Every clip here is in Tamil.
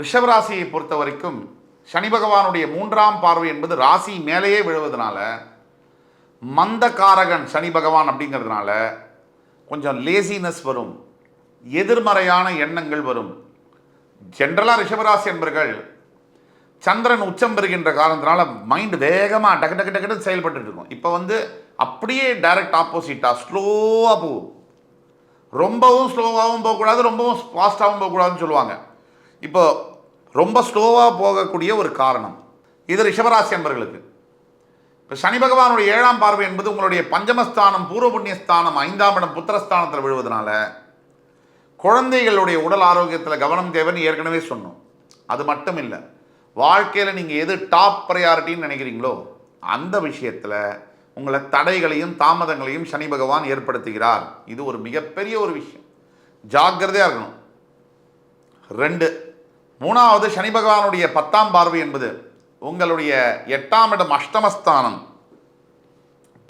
ரிஷபராசியை பொறுத்த வரைக்கும் சனி பகவானுடைய மூன்றாம் பார்வை என்பது ராசி மேலேயே விழுவதனால மந்தகாரகன் சனி பகவான் அப்படிங்கிறதுனால கொஞ்சம் லேசினஸ் வரும். எதிர்மறையான எண்ணங்கள் வரும். ஜென்ரலாக ரிஷபராசி என்பர்கள் சந்திரன் உச்சம் பெறுகின்ற காரணத்தினால மைண்டு வேகமாக டக்கு டக்கு டக்குன்னு செயல்பட்டு இருக்கும். இப்போ வந்து அப்படியே டைரக்ட் ஆப்போசிட்டாக ஸ்லோவாக போகும். ரொம்பவும் ஸ்லோவாகவும் போகக்கூடாது ரொம்பவும் ஃபாஸ்ட்டாகவும் போகக்கூடாதுன்னு சொல்லுவாங்க. இப்போ ரொம்ப ஸ்லோவாக போகக்கூடிய ஒரு காரணம். இது ரிஷபராசி அன்பர்களுக்கு. இப்போ சனி பகவானுடைய ஏழாம் பார்வை என்பது உங்களுடைய பஞ்சமஸ்தானம் பூர்வ புண்ணியஸ்தானம் ஐந்தாம் இடம் புத்திரஸ்தானத்தில் விழுவதனால குழந்தைகளுடைய உடல் ஆரோக்கியத்தில் கவனம் தேவைன்னு ஏற்கனவே சொன்னோம். அது மட்டும் இல்லை வாழ்க்கையில் நீங்கள் எது டாப் ப்ரையாரிட்டின்னு நினைக்கிறீங்களோ அந்த விஷயத்தில் உங்களை தடைகளையும் தாமதங்களையும் சனி பகவான் ஏற்படுத்துகிறார். இது ஒரு மிகப்பெரிய ஒரு விஷயம். ஜாக்கிரதையாக இருக்கணும். ரெண்டு மூணாவது சனி பகவானுடைய பத்தாம் பார்வை என்பது உங்களுடைய எட்டாம் இடம் அஷ்டமஸ்தானம்.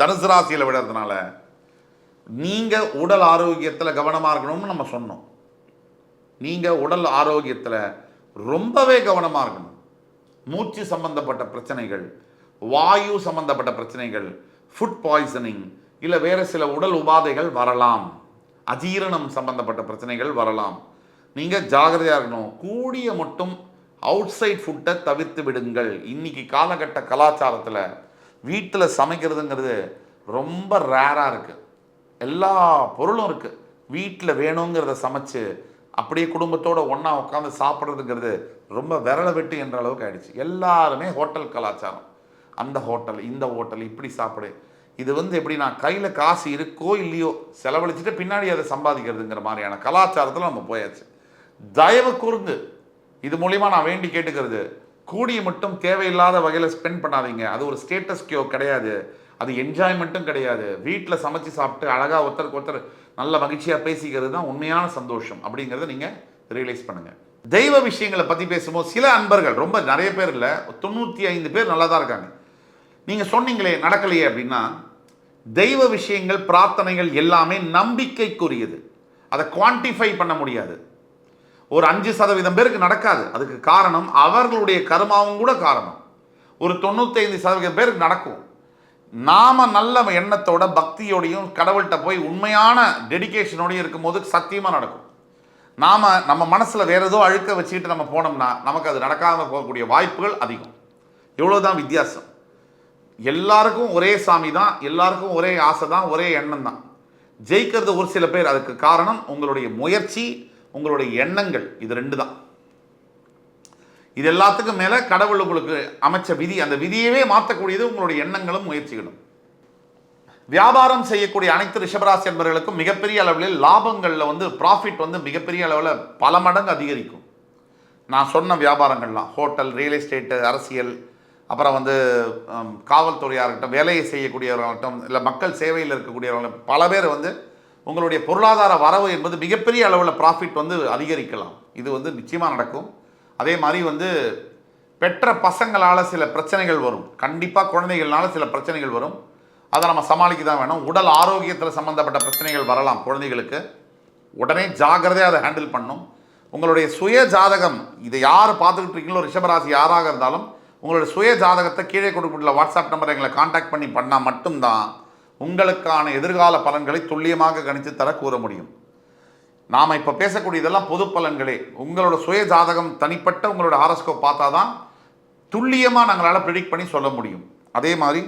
தனுசு ராசியில் விடுறதுனால நீங்கள் உடல் ஆரோக்கியத்தில் கவனமாக இருக்கணும்னு நம்ம சொன்னோம். நீங்கள் உடல் ஆரோக்கியத்தில் ரொம்பவே கவனமாக இருக்கணும். மூச்சு சம்பந்தப்பட்ட பிரச்சனைகள் வாயு சம்பந்தப்பட்ட பிரச்சனைகள் ஃபுட் பாய்சனிங் இல்லை வேறு சில உடல் உபாதைகள் வரலாம். அஜீரணம் சம்பந்தப்பட்ட பிரச்சனைகள் வரலாம். நீங்கள் ஜாகிரதையாக இருக்கணும். கூடிய மட்டும் அவுட் சைட் ஃபுட்டை தவிர்த்து விடுங்கள். இன்னைக்கு காலகட்ட கலாச்சாரத்தில் வீட்டில் சமைக்கிறதுங்கிறது ரொம்ப ரேராக இருக்குது எல்லா பொருளும் இருக்குது வீட்டில் வேணுங்கிறத சமைச்சு அப்படியே குடும்பத்தோடு ஒன்றா உட்காந்து சாப்பிட்றதுங்கிறது ரொம்ப விரல வெட்டு என்ற அளவுக்கு ஆயிடுச்சு. எல்லாருமே ஹோட்டல் கலாச்சாரம். அந்த ஹோட்டல் இந்த ஹோட்டல் இப்படி சாப்பிடு. இது வந்து எப்படி நான் கையில் காசு இருக்கோ இல்லையோ செலவழிச்சிட்டு பின்னாடி அதை சம்பாதிக்கிறதுங்கிற மாதிரியான கலாச்சாரத்தில் நம்ம போயாச்சு. தயவு கூர்ந்து இது மூலிமா நான் வேண்டி கேட்டுக்கிறது கூடிய மட்டும் தேவையில்லாத வகையில் ஸ்பெண்ட் பண்ணாதீங்க. அது ஒரு ஸ்டேட்டஸ் கியோ கிடையாது. அது என்ஜாய்மெண்ட்டும் கிடையாது. வீட்டில் சமைச்சு சாப்பிட்டு அழகாக ஒருத்தருக்கு ஒருத்தர் நல்ல மகிழ்ச்சியாக பேசிக்கிறது தான் உண்மையான சந்தோஷம் அப்படிங்கிறத நீங்கள் ரியலைஸ் பண்ணுங்கள் தெய்வ விஷயங்களை பற்றி பேசும்போது சில அன்பர்கள் ரொம்ப நிறைய பேர் இல்லை தொண்ணூற்றி ஐந்து பேர் நல்லா தான் இருக்காங்க. நீங்கள் சொன்னீங்களே நடக்கலையே அப்படின்னா தெய்வ விஷயங்கள் பிரார்த்தனைகள் எல்லாமே நம்பிக்கைக்குரியது. அதை குவான்டிஃபை பண்ண முடியாது. ஒரு அஞ்சு சதவீதம் பேருக்கு நடக்காது. அதுக்கு காரணம் அவர்களுடைய கருமாவும் கூட காரணம். ஒரு தொண்ணூத்தைந்து சதவீதம் பேருக்கு நடக்கும். நாம நல்ல எண்ணத்தோட பக்தியோடையும் கடவுள்கிட்ட போய் உண்மையான டெடிகேஷனோடையும் இருக்கும்போது சத்தியமாக நடக்கும். நாம் நம்ம மனசில் வேற ஏதோ அழுக்க வச்சுக்கிட்டு நம்ம போனோம்னா நமக்கு அது நடக்காமல் போகக்கூடிய வாய்ப்புகள் அதிகம். இவ்வளவுதான் வித்தியாசம். எல்லாருக்கும் ஒரே சாமி தான் எல்லாருக்கும் ஒரே ஆசை தான் ஒரே எண்ணம் தான். ஜெயிக்கிறது ஒரு சில பேர் அதுக்கு காரணம் உங்களுடைய முயற்சி உங்களுடைய எண்ணங்கள் இது ரெண்டு தான் இது எல்லாத்துக்கும் மேலே கடவுள் உங்களுக்கு அமைச்ச விதி. அந்த விதியவே மாற்றக்கூடியது உங்களுடைய எண்ணங்களும் முயற்சிகளும். வியாபாரம் செய்யக்கூடிய அனைத்து ரிஷபராசி என்பவர்களுக்கும் மிகப்பெரிய அளவில் லாபங்களில் வந்து ப்ராஃபிட் வந்து மிகப்பெரிய அளவில் பல மடங்கு அதிகரிக்கும். நான் சொன்ன வியாபாரங்கள்லாம் ஹோட்டல் ரியல் எஸ்டேட்டு அரசியல் அப்புறம் வந்து காவல்துறையாக இருக்கட்டும் வேலையை செய்யக்கூடியவர்களாகட்டும் இல்லை மக்கள் சேவையில் இருக்கக்கூடியவர்கள் பல பேர் வந்து உங்களுடைய பொருளாதார வரவு என்பது மிகப்பெரிய அளவில் ப்ராஃபிட் வந்து அதிகரிக்கலாம். இது வந்து நிச்சயமாக நடக்கும். அதே மாதிரி வந்து பெற்ற பசங்களால் சில பிரச்சனைகள் வரும். கண்டிப்பாக குழந்தைகள்னால சில பிரச்சனைகள் வரும். அதை நம்ம சமாளிக்க தான் வேணும். உடல் ஆரோக்கியத்தில் சம்மந்தப்பட்ட பிரச்சனைகள் வரலாம் குழந்தைகளுக்கு. உடனே ஜாகிரதையாக அதை ஹேண்டில் பண்ணும். உங்களுடைய சுய ஜாதகம் இதை யார் பார்த்துக்கிட்டு இருக்கீங்களோ ரிஷபராசி யாராக இருந்தாலும் உங்களுடைய சுய ஜாதகத்தை கீழே கொடுக்கப்பட்ட வாட்ஸ்அப் நம்பரை எங்களை காண்டாக்ட் பண்ணி பண்ணால் மட்டும்தான் உங்களுக்கான எதிர்கால பலன்களை துல்லியமாக கணித்து தர கூற முடியும். நாம் இப்போ பேசக்கூடிய இதெல்லாம் பொது பலன்களே. உங்களோட சுய ஜாதகம் தனிப்பட்ட உங்களோட ஆரஸ்கோ பார்த்தா தான் துல்லியமாக நாங்களால் ப்ரிடிக்ட் பண்ணி சொல்ல முடியும். அதே மாதிரி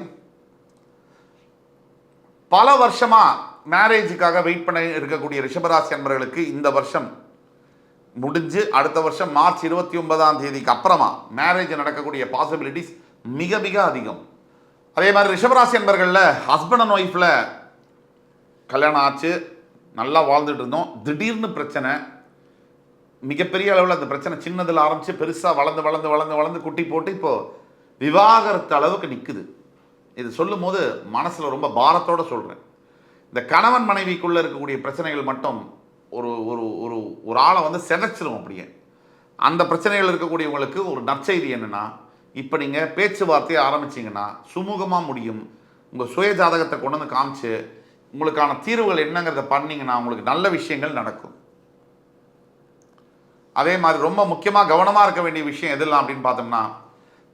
பல வருஷமாக மேரேஜுக்காக வெயிட் பண்ண இருக்கக்கூடிய ரிஷபராசி அன்பர்களுக்கு இந்த வருஷம் முடிஞ்சு அடுத்த வருஷம் மார்ச் இருபத்தி ஒன்பதாம் தேதிக்கு அப்புறமா மேரேஜ் நடக்கக்கூடிய பாசிபிலிட்டிஸ் மிக மிக அதிகம். அதே மாதிரி ரிஷபராசி அன்பர்களில் ஹஸ்பண்ட் அண்ட் ஒய்ஃபில் கல்யாணம் ஆச்சு நல்லா வாழ்ந்துட்டு இருந்தோம். திடீர்னு பிரச்சனை மிகப்பெரிய அளவில் அந்த பிரச்சனை சின்னதில் ஆரம்பித்து பெருசாக வளர்ந்து வளர்ந்து வளர்ந்து வளர்ந்து குட்டி போட்டு இப்போது விவாகரத்து அளவுக்கு நிற்குது இது சொல்லும் போது மனசில் ரொம்ப பாரத்தோடு சொல்கிறேன் இந்த கணவன் மனைவிக்குள்ளே இருக்கக்கூடிய பிரச்சனைகள் மட்டும் ஒரு ஒரு ஒரு ஒரு ஆளை வந்து செதைச்சிரும் அப்படியே. அந்த பிரச்சனைகள் இருக்கக்கூடியவங்களுக்கு ஒரு நற்செய்தி என்னென்னா இப்போ நீங்கள் பேச்சுவார்த்தையை ஆரம்பிச்சிங்கன்னா சுமூகமாக முடியும். உங்கள் சுய ஜாதகத்தை கொண்டு வந்து காமிச்சு உங்களுக்கான தீர்வுகள் என்னங்கிறத பண்ணிங்கன்னா உங்களுக்கு நல்ல விஷயங்கள் நடக்கும். அதே மாதிரி ரொம்ப முக்கியமாக கவனமாக இருக்க வேண்டிய விஷயம் எதெல்லாம் அப்படின்னு பார்த்தோம்னா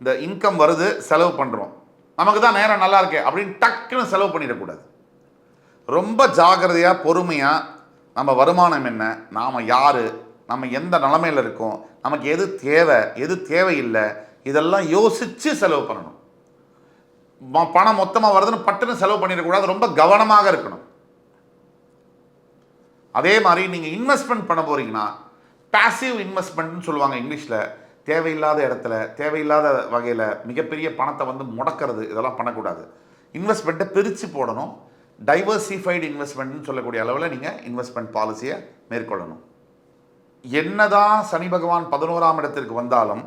இந்த இன்கம் வருது செலவு பண்ணுறோம் நமக்கு தான் நேரம் நல்லா இருக்கே அப்படின்னு டக்குன்னு செலவு பண்ணிடக்கூடாது. ரொம்ப ஜாக்கிரதையாக பொறுமையாக நம்ம வருமானம் என்ன நாம் யார் நம்ம எந்த நிலமையில் இருக்கோம் நமக்கு எது தேவை எது தேவையில்லை இதெல்லாம் யோசித்து செலவு பண்ணணும். பணம் மொத்தமாக வருதுன்னு பட்டுன்னு செலவு பண்ணிடக்கூடாது. ரொம்ப கவனமாக இருக்கணும். அதே மாதிரி நீங்கள் இன்வெஸ்ட்மெண்ட் பண்ண போகிறீங்கன்னா பாசிவ் இன்வெஸ்ட்மெண்ட்னு சொல்லுவாங்க இங்கிலீஷில். தேவையில்லாத இடத்துல தேவையில்லாத வகையில் மிகப்பெரிய பணத்தை வந்து முடக்கிறது இதெல்லாம் பண்ணக்கூடாது. இன்வெஸ்ட்மெண்ட்டை பிரித்து போடணும். டைவர்சிஃபைடு இன்வெஸ்ட்மெண்ட்னு சொல்லக்கூடிய அளவில் நீங்கள் இன்வெஸ்ட்மெண்ட் பாலிசியை மேற்கொள்ளணும். என்னதான் சனி பகவான் பதினோராம் இடத்திற்கு வந்தாலும்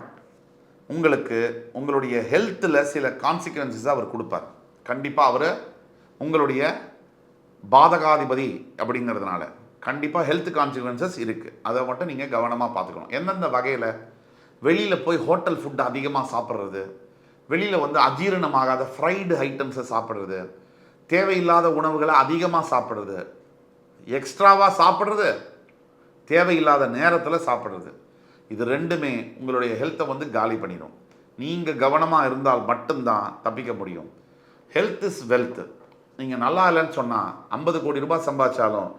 உங்களுக்கு உங்களுடைய ஹெல்த்தில் சில கான்சிக்வன்சஸ் அவர் கொடுப்பார். கண்டிப்பாக அவர் உங்களுடைய பாதகாதிபதி அப்படிங்கிறதுனால கண்டிப்பாக ஹெல்த் கான்சிக்வன்சஸ் இருக்குது அதை மட்டும் நீங்கள் கவனமாக பார்த்துக்கணும். எந்தெந்த வகையில்? வெளியில் போய் ஹோட்டல் ஃபுட் அதிகமாக சாப்பிட்றது வெளியில் வந்து அஜீரணமாகாத ஃப்ரைடு ஐட்டம்ஸை சாப்பிட்றது தேவையில்லாத உணவுகளை அதிகமாக சாப்பிட்றது எக்ஸ்ட்ராவாக சாப்பிட்றது தேவையில்லாத நேரத்தில் சாப்பிட்றது. இது ரெண்டுமே உங்களுடைய ஹெல்த்தை வந்து காலி பண்ணிடும் நீங்கள் கவனமாக இருந்தால் மட்டும்தான் தப்பிக்க முடியும். ஹெல்த் இஸ் வெல்த் நீங்கள் நல்லா இல்லைன்னு சொன்னால் ஐம்பது கோடி ரூபாய் சம்பாதிச்சாலும்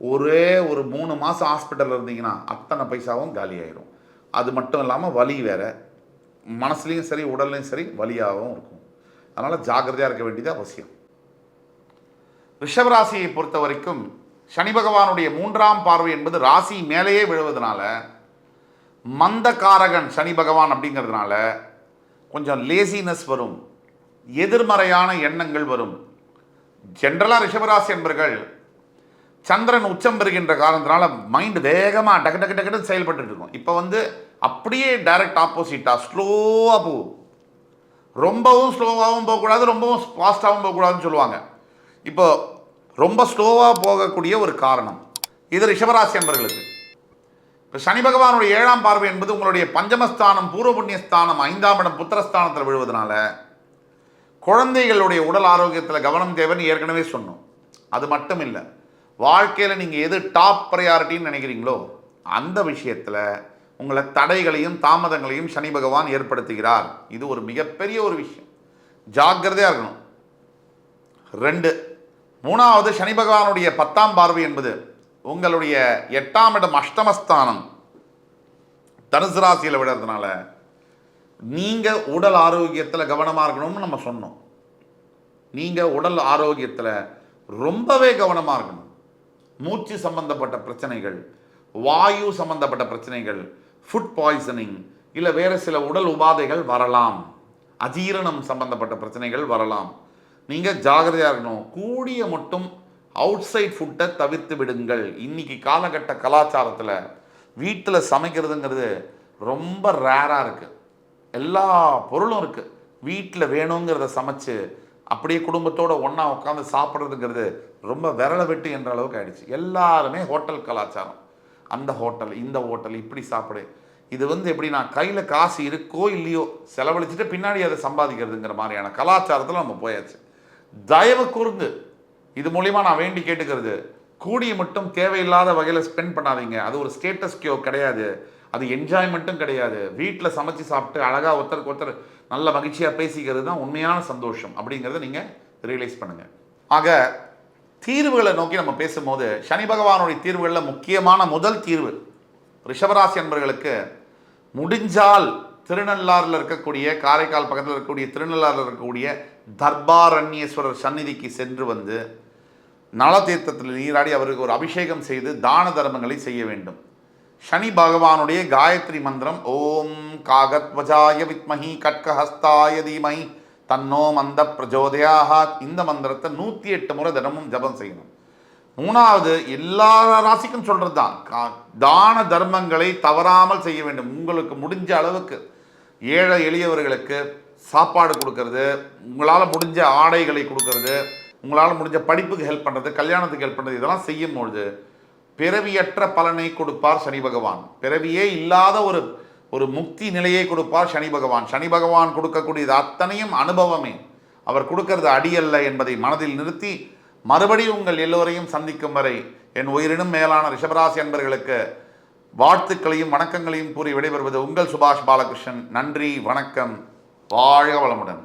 ஒரே ஒரு மூணு மாதம் ஹாஸ்பிட்டலில் இருந்தீங்கன்னா அத்தனை பைசாவும் காலியாயிரும் அது மட்டும் இல்லாமல் வலி வேற. மனசுலேயும் சரி உடல்லையும் சரி வலியாகவும் இருக்கும். அதனால் ஜாக்கிரதையாக இருக்க வேண்டியது அவசியம். ரிஷபராசியை பொறுத்த வரைக்கும் சனி பகவானுடைய மூன்றாம் பார்வை என்பது ராசி மேலேயே விழுவதனால மந்தகாரகன் சனி பகவான் அப்படிங்கிறதுனால கொஞ்சம் லேசினஸ் வரும். எதிர்மறையான எண்ணங்கள் வரும். ஜென்ரலாக ரிஷபராசி என்பர்கள் சந்திரன் உச்சம் பெறுகின்ற காரணத்தினால மைண்டு வேகமாக டக்கு டக்கு டக்குன்னு செயல்பட்டு இருக்கும். இப்போ வந்து அப்படியே டைரக்ட் ஆப்போசிட்டாக ஸ்லோவாக போகும். ரொம்பவும் ஸ்லோவாகவும் போகக்கூடாது ரொம்பவும் ஃபாஸ்ட்டாகவும் போகக்கூடாதுன்னு சொல்லுவாங்க. இப்போ ரொம்ப ஸ்லோவாக போகக்கூடிய ஒரு காரணம் இது ரிஷபராசி என்பர்களுக்கு. இப்போ சனி பகவானுடைய ஏழாம் பார்வை என்பது உங்களுடைய பஞ்சமஸ்தானம் பூர்வ புண்ணியஸ்தானம் ஐந்தாம் இடம் புத்திரஸ்தானத்தில் விழுவதனால குழந்தைகளுடைய உடல் ஆரோக்கியத்தில் கவனம் தேவைன்னு ஏற்கனவே சொன்னோம். அது மட்டும் இல்லை வாழ்க்கையில் நீங்கள் எது டாப் ப்ரையாரிட்டின்னு நினைக்கிறீங்களோ அந்த விஷயத்தில் உங்களை தடைகளையும் தாமதங்களையும் சனி பகவான் ஏற்படுத்துகிறார். இது ஒரு மிகப்பெரிய ஒரு விஷயம். ஜாக்கிரதையாக இருக்கணும். ரெண்டு மூணாவது சனி பகவானுடைய பத்தாம் பார்வை என்பது உங்களுடைய எட்டாம் இடம் அஷ்டமஸ்தானம். தனுசு ராசியில் விடுறதுனால நீங்கள் உடல் ஆரோக்கியத்தில் கவனமாக இருக்கணும்னு நம்ம சொன்னோம். நீங்கள் உடல் ஆரோக்கியத்தில் ரொம்பவே கவனமாக இருக்கணும். மூச்சு சம்பந்தப்பட்ட பிரச்சனைகள் வாயு சம்பந்தப்பட்ட பிரச்சனைகள் ஃபுட் பாய்சனிங் இல்லை வேறு சில உடல் உபாதைகள் வரலாம். அஜீரணம் சம்பந்தப்பட்ட பிரச்சனைகள் வரலாம். நீங்கள் ஜாகிரதையாக இருக்கணும். கூடிய மட்டும் அவுட் சைட் ஃபுட்டை தவிர்த்து விடுங்கள். இன்னைக்கு காலகட்ட கலாச்சாரத்தில் வீட்டில் சமைக்கிறதுங்கிறது ரொம்ப ரேராக இருக்குது எல்லா பொருளும் இருக்குது வீட்டில் வேணுங்கிறத சமைச்சு அப்படியே குடும்பத்தோடு ஒன்றா உட்காந்து சாப்பிட்றதுங்கிறது ரொம்ப விரல வெட்டு என்ற அளவுக்கு ஆயிடுச்சு. எல்லாருமே ஹோட்டல் கலாச்சாரம். அந்த ஹோட்டல் இந்த ஹோட்டல் இப்படி சாப்பிடு. இது வந்து எப்படி நான் கையில் காசு இருக்கோ இல்லையோ செலவழிச்சிட்டு பின்னாடி அதை சம்பாதிக்கிறதுங்கிற மாதிரியான கலாச்சாரத்தில் நம்ம போயாச்சு. தயவு கூர்ந்து இது மூலிமா நான் வேண்டி கேட்டுக்கிறது. கூடிய மட்டும் தேவையில்லாத வகையில் ஸ்பெண்ட் பண்ணாதீங்க. அது ஒரு ஸ்டேட்டஸ் கியோ கிடையாது. அது என்ஜாய்மெண்ட்டும் கிடையாது. வீட்டில் சமைச்சு சாப்பிட்டு அழகாக ஒருத்தருக்கு ஒருத்தர் நல்ல மகிழ்ச்சியாக பேசிக்கிறது தான் உண்மையான சந்தோஷம். அப்படிங்கிறத நீங்கள் ரியலைஸ் பண்ணுங்கள் ஆக தீர்வுகளை நோக்கி நம்ம பேசும்போது சனி பகவானுடைய தீர்வுகளில் முக்கியமான முதல் தீர்வு ரிஷபராசி என்பவர்களுக்கு முடிஞ்சால் திருநள்ளாறில் இருக்கக்கூடிய காரைக்கால் பக்கத்தில் இருக்கக்கூடிய திருநள்ளாறில் இருக்கக்கூடிய தர்பாரண்யேஸ்வரர் சந்நிதிக்கு சென்று வந்து நலதீர்த்தத்தில் நீராடி அவருக்கு ஒரு அபிஷேகம் செய்து தான தர்மங்களை செய்ய வேண்டும். சனி பகவானுடைய காயத்ரி மந்திரம் ஓம் காகத்வஜாய வித்மஹி கட்கஹஸ்தாய தீமஹி தன்னோ மந்த பிரஜோதயாக இந்த மந்திரத்தை நூற்றி எட்டு முறை தினமும் ஜபம் செய்யணும். மூணாவது எல்லா ராசிக்கும் சொல்கிறது தான் கா- தான தர்மங்களை தவறாமல் செய்ய வேண்டும். உங்களுக்கு முடிஞ்ச அளவுக்கு ஏழை எளியவர்களுக்கு சாப்பாடு கொடுக்கறது உங்களால் முடிஞ்ச ஆடைகளை கொடுக்கறது உங்களால் முடிஞ்ச படிப்புக்கு ஹெல்ப் பண்ணுறது கல்யாணத்துக்கு ஹெல்ப் பண்ணுறது இதெல்லாம் செய்யும் பொழுது பிறவியற்ற பலனை கொடுப்பார் சனி பகவான். பிறவியே இல்லாத ஒரு ஒரு முக்தி நிலையை கொடுப்பார் சனி பகவான். சனி பகவான் கொடுக்கக்கூடியது அத்தனையும் அனுபவமே. அவர் கொடுக்கறது அடியல்ல என்பதை மனதில் நிறுத்தி மறுபடியும் உங்கள் எல்லோரையும் சந்திக்கும் வரை என் உயிரினும் மேலான ரிஷபராசி அன்பர்களுக்கு வாழ்த்துக்களையும் வணக்கங்களையும் கூறி விடைபெறுவது உங்கள் சுபாஷ் பாலகிருஷ்ணன். நன்றி வணக்கம். வாழ்க வளமுடன்.